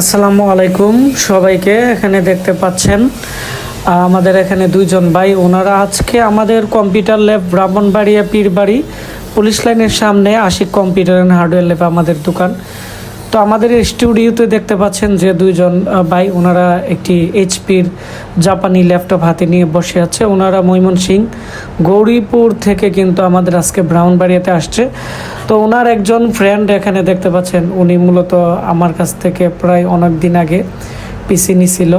আসসালামু আলাইকুম সবাইকে, এখানে দেখতে পাচ্ছেন আমাদের এখানে দুইজন ভাই, ওনারা আজকে আমাদের computer lab Brahmanbaria Pirbari police line সামনে Ashik computer and hardware lab আমাদের দোকান। তো আমাদের স্টুডিওতে দেখতে পাচ্ছেন যে দুইজন ভাই, ওনারা একটি এইচপির জাপানি ল্যাপটপ হাতে নিয়ে বসে আছে। ওনারা মৈমন সিং গৌরীপুর থেকে কিন্তু আমাদের আজকে ব্রাহ্মণবাড়িয়াতে আসছে। তো ওনার একজন ফ্রেন্ড এখানে দেখতে পাচ্ছেন, উনি মূলত আমার কাছ থেকে প্রায় অনেক দিন আগে পিসি নিছিল।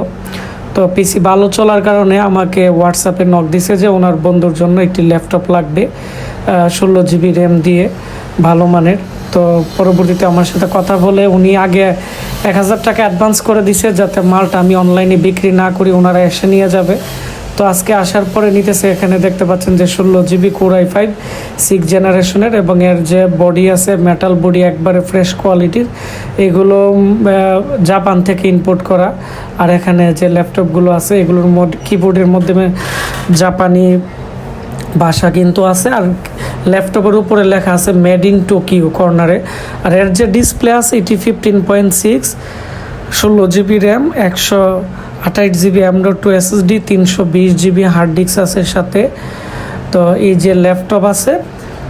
তো পিসি ভালো চলার কারণে আমাকে হোয়াটসঅ্যাপে নক দিছে যে ওনার বন্ধুর জন্য একটি ল্যাপটপ লাগবে ষোলো জিবি র্যাম দিয়ে, ভালো মানের। তো পরবর্তীতে আমার সাথে কথা বলে উনি আগে এক হাজার টাকা অ্যাডভান্স করে দিছে যাতে মালটা আমি অনলাইনে বিক্রি না করি, ওনারা এসে নিয়ে যাবে। তো আজকে আসার পরে নিতেছে, এখানে দেখতে পাচ্ছেন যে ষোলো জিবি কোরাই ফাইভ সিক্স জেনারেশনের এবং এর যে বডি আছে মেটাল বডি একবারে ফ্রেশ কোয়ালিটির এগুলো জাপান থেকে ইম্পোর্ট করা। আর এখানে যে ল্যাপটপগুলো আছে, এগুলোর মধ্যে কিবোর্ডের মাধ্যমে জাপানি ভাষা কিন্তু আছে। আর ল্যাপটপের উপরে লেখা আছে মেড ইন টোকিও কর্নারে। আর এর যে ডিসপ্লে আছে, এটি ফিফটিন পয়েন্ট সিক্স ষোলো জিবি র্যাম, একশো আঠাইশ জিবি অ্যামডো টু এসএসডি তিনশো বিশ জিবি হার্ড ডিস্ক আছে সাথে। তো এই যে ল্যাপটপ আছে,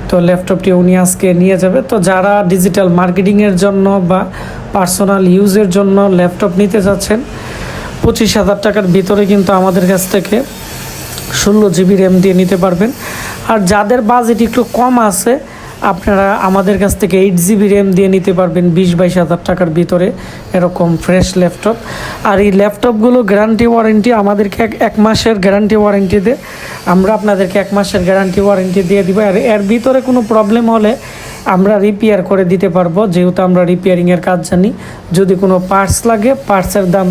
তো ল্যাপটপটি উনি আজকে নিয়ে যাবে। তো যারা ডিজিটাল মার্কেটিংয়ের জন্য বা পার্সোনাল ইউজের জন্য ল্যাপটপ নিতে যাচ্ছেন, পঁচিশ হাজার টাকার ভিতরে কিন্তু আমাদের কাছ থেকে ষোলো জিবি র্যাম দিয়ে নিতে পারবেন। আর যাদের বাজেট একটু কম আছে, আপনারা আমাদের কাছ থেকে এইট জিবি র্যাম দিয়ে নিতে পারবেন বিশ বাইশ হাজার টাকার ভিতরে এরকম ফ্রেশ ল্যাপটপ আর এই ল্যাপটপগুলো গ্যারান্টি ওয়ারেন্টি আমাদেরকে এক এক মাসের গ্যারান্টি ওয়ারেন্টি দেয় আমরা আপনাদেরকে এক মাসের গ্যারান্টি ওয়ারেন্টি দিয়ে দিব। আর এর ভিতরে কোনো প্রবলেম হলে আমরা রিপেয়ার করে দিতে পারব, যেহেতু আমরা রিপেয়ারিংয়ের কাজ জানি। যদি কোনো পার্টস লাগে পার্টসের দাম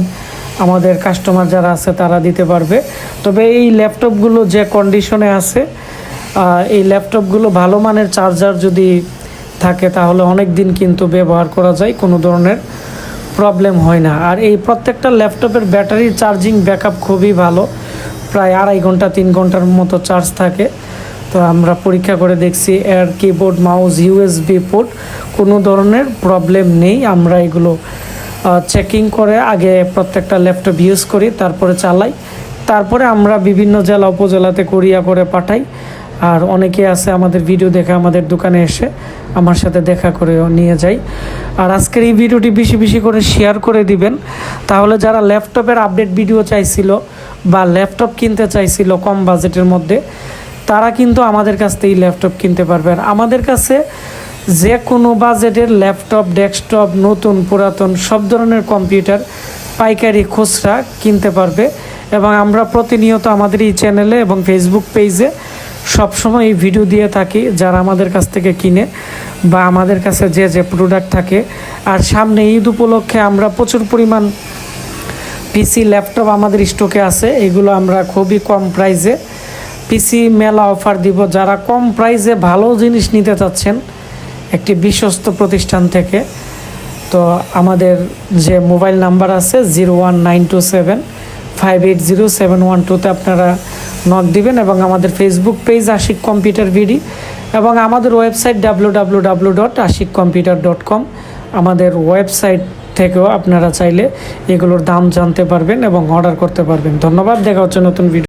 আমাদের কাস্টমার যারা আছে তারা দিতে পারবে। তবে এই ল্যাপটপগুলো যে কন্ডিশনে আছে এই ল্যাপটপগুলো ভালো মানের চার্জার যদি থাকে, তাহলে অনেক দিন কিন্তু ব্যবহার করা যায়, কোনো ধরনের প্রবলেম হয় না। আর এই প্রত্যেকটা ল্যাপটপের ব্যাটারি চার্জিং ব্যাকআপ খুবই ভালো, প্রায় আড়াই ঘণ্টা, তিন ঘণ্টার মতো চার্জ থাকে। তো আমরা পরীক্ষা করে দেখছি এর কিবোর্ড, মাউস, ইউএসবি পোর্ট, কোনো ধরনের প্রবলেম নেই। আমরা এগুলো চেকিং করে আগে প্রত্যেকটা ল্যাপটপ ইউজ করি, তারপরে চালাই। তারপরে আমরা বিভিন্ন জেলা, উপজেলাতে, কুরিয়া করে পাঠাই। আর অনেকে আছে আমাদের ভিডিও দেখে আমাদের দোকানে এসে আমার সাথে দেখা করেও নিয়ে যাই। আর আজকের এই ভিডিওটি বেশি বেশি করে শেয়ার করে দিবেন। তাহলে যারা ল্যাপটপের আপডেট ভিডিও চাইছিল বা ল্যাপটপ কিনতে চাইছিল কম বাজেটের মধ্যে, তারা কিন্তু আমাদের কাছ থেকে ল্যাপটপ কিনতে পারবে। আর আমাদের কাছে যে কোনো বাজেটের ল্যাপটপ ডেস্কটপ নতুন, পুরাতন, সব ধরনের কম্পিউটার পাইকারি খুচরা কিনতে পারবে। এবং আমরা প্রতিনিয়ত আমাদের এই চ্যানেলে এবং ফেসবুক পেজে সবসময় এই ভিডিও দিয়ে থাকি, যারা আমাদের কাছ থেকে কিনে বা আমাদের কাছে যে যে প্রোডাক্ট থাকে। আর সামনে ঈদ উপলক্ষে আমরা প্রচুর পরিমাণ পিসি ল্যাপটপ আমাদের স্টকে আছে। এগুলো আমরা খুবই কম প্রাইসে পিসি মেলা অফার দিব। যারা কম প্রাইসে ভালো জিনিস নিতে চাচ্ছেন, একটি বিশ্বস্ত প্রতিষ্ঠান থেকে, তো আমাদের যে মোবাইল নাম্বার আছে zero one nine two seven five eight zero seven one টুতে আপনারা নক দিবেন এবং আমাদের Facebook page Ashik computer BD এবং আমাদের website W dot Ashik computer dot com আমাদের ওয়েবসাইট থেকেও আপনারা চাইলে এগুলোর দাম জানতে পারবেন এবং অর্ডার করতে পারবেন। ধন্যবাদ, দেখা হচ্ছে নতুন ভিডিও